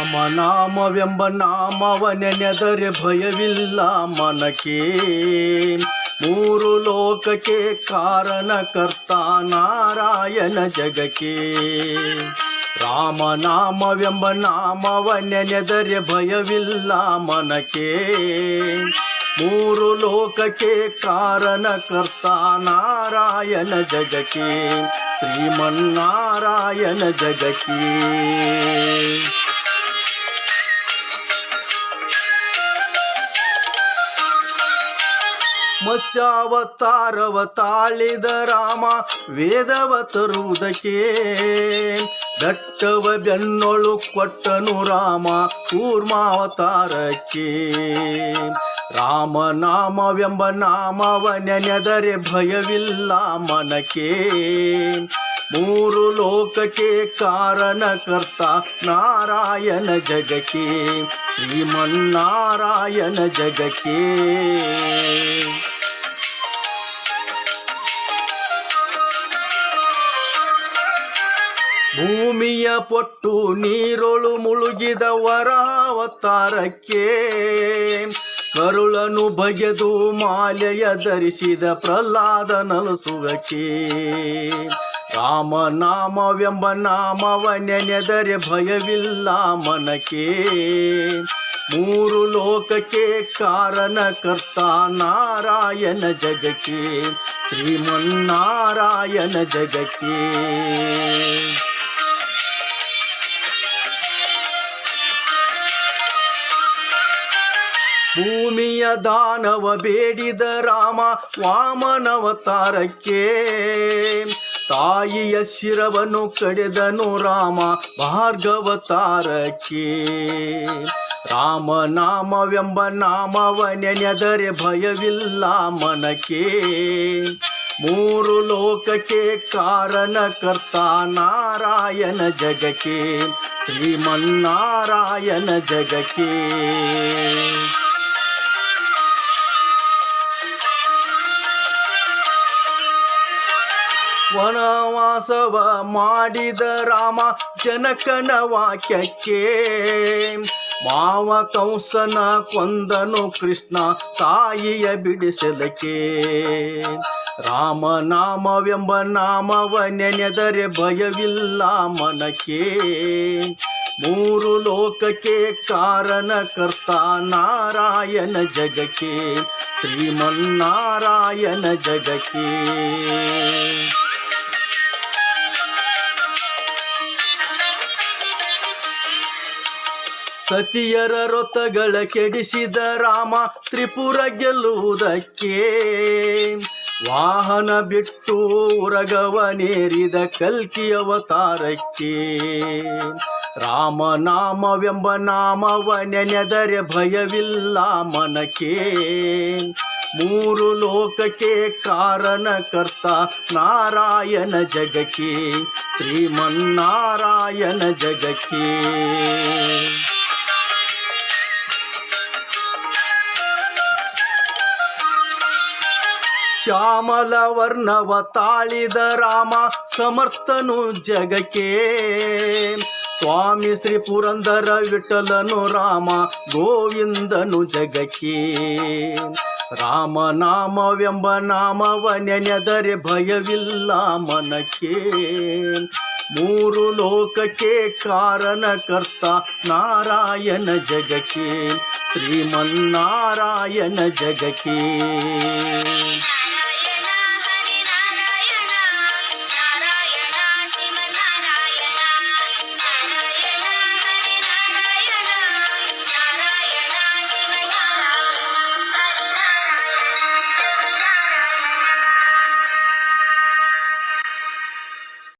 ರಾಮನಾಮವೆಂಬ ನಾಮವ ನೆನೆದರೆ ಭಯವಿಲ್ಲ ಮನಕ್ಕೆ ಮೂರು ಲೋಕಕ್ಕೆ ಕಾರಣಕರ್ತ ನಾರಾಯಣ ಜಗಕ್ಕೆ. ರಾಮನಾಮವೆಂಬ ನಾಮವ ನೆನೆದರೆ ಭಯವಿಲ್ಲ ಮನಕ್ಕೆ ಮೂರು ಲೋಕಕ್ಕೆ ಕಾರಣಕರ್ತ ನಾರಾಯಣ ಜಗಕ್ಕೆ. ಶ್ರೀಮನ್ನಾರಾಯಣ ಜಗಕ್ಕೆ. ಮತ್ಸ್ಯಾವತಾರವ ತಾಳಿದ ರಾಮ ವೇದವ ತರುವುದಕ್ಕೆ ದಟ್ಟವ ಬೆನ್ನೊಳು ಕೊಟ್ಟನು ರಾಮ, ಕೂರ್ಮಾವತಾರಕ್ಕೆ. ರಾಮನಾಮವೆಂಬ ನಾಮವ ನೆನೆದರೆ ಭಯವಿಲ್ಲ ಮನಕ್ಕೆ. ಮೂರು ಲೋಕಕ್ಕೆ ಕಾರಣಕರ್ತ ನಾರಾಯಣ ಜಗಕ್ಕೆ, ಶ್ರೀಮನ್ನಾರಾಯಣ ಜಗಕ್ಕೆ. ಭೂಮಿಯ ಪೊಟ್ಟು ನೀರೊಳು ಮುಳುಗಿದ ವರಾವತಾರಕ್ಕೆ ಕರುಳನು ಬಗೆದು ಮಾಲೆಯ ಧರಿಸಿದ ಪ್ರಹ್ಲಾದ ನಲಸುವಕ್ಕೆ. ರಾಮನಾಮವೆಂಬ ನಾಮವ ನೆನೆದರೆ ಭಯವಿಲ್ಲ ಮನಕ್ಕೆ. ಮೂರು ಲೋಕಕ್ಕೆ ಕಾರಣಕರ್ತ ನಾರಾಯಣ ಜಗಕ್ಕೆ, ಶ್ರೀಮನ್ನಾರಾಯಣ ಜಗಕ್ಕೆ. ಭೂಮಿಯ ದಾನವ ಬೇಡಿದ ರಾಮ ವಾಮನವತಾರಕ್ಕೆ ತಾಯಿಯ ಶಿರವನ್ನು ಕಡೆದನು ರಾಮ ಭಾರ್ಗವತಾರಕ್ಕೆ ರಾಮನಾಮವೆಂಬ ನಾಮವ ನೆನೆದರೆ ಭಯವಿಲ್ಲ ಮನಕ್ಕೆ. ಮೂರು ಲೋಕಕ್ಕೆ ಕಾರಣಕರ್ತ ನಾರಾಯಣ ಜಗಕ್ಕೆ, ಶ್ರೀಮನ್ನಾರಾಯಣ ಜಗಕ್ಕೆ. ವನವಾಸವ ಮಾಡಿದ ರಾಮ ಜನಕನ ವಾಕ್ಯಕ್ಕೆ, ಮಾವ ಕಂಸನ ಕೊಂದನು ಕೃಷ್ಣ ತಾಯಿಯ ಬಿಡಿಸಲಕ್ಕೆ. ರಾಮನಾಮವೆಂಬ ನಾಮವ ನೆನೆದರೆ ಭಯವಿಲ್ಲ ಮನಕ್ಕೆ. ಮೂರು ಲೋಕಕ್ಕೆ ಕಾರಣಕರ್ತ ನಾರಾಯಣ ಜಗಕ್ಕೆ, ಶ್ರೀಮನ್ನಾರಾಯಣ ಜಗಕ್ಕೆ. ಸತಿಯರ ರೊತ್ತಗಳ ಕೆಡಿಸಿದ ರಾಮ ತ್ರಿಪುರ ಗೆಲ್ಲುವುದಕ್ಕೆ ವಾಹನ ಬಿಟ್ಟು ಉರಗವನೇರಿದ ಕಲ್ಕಿ ಅವತಾರಕ್ಕೆ ರಾಮನಾಮವೆಂಬ ನಾಮವ ನೆನೆದರೆ ಭಯವಿಲ್ಲ ಮನಕ್ಕೆ ಮೂರು ಲೋಕಕ್ಕೆ ಕಾರಣಕರ್ತ ನಾರಾಯಣ ಜಗಕ್ಕೆ ಶ್ರೀಮನ್ನಾರಾಯಣ ಜಗಕ್ಕೆ. ಶ್ಯಾಮಲ ವರ್ಣವ ತಾಳಿದ ರಾಮ ಸಮರ್ಥನು ಜಗಕ್ಕೆ. ಸ್ವಾಮಿ ಶ್ರೀ ಪುರಂದರ ವಿಠಲನು ರಾಮ ಗೋವಿಂದನು ಜಗಕ್ಕೆ. ರಾಮನಾಮವೆಂಬ ನಾಮವ ನೆನೆದರೆ ಭಯವಿಲ್ಲ ಮನಕ್ಕೆ. ಮೂರು ಲೋಕಕ್ಕೆ ಕಾರಣಕರ್ತ ನಾರಾಯಣ ಜಗಕ್ಕೆ. ಶ್ರೀಮನ್ನಾರಾಯಣ ಜಗಕ್ಕೆ.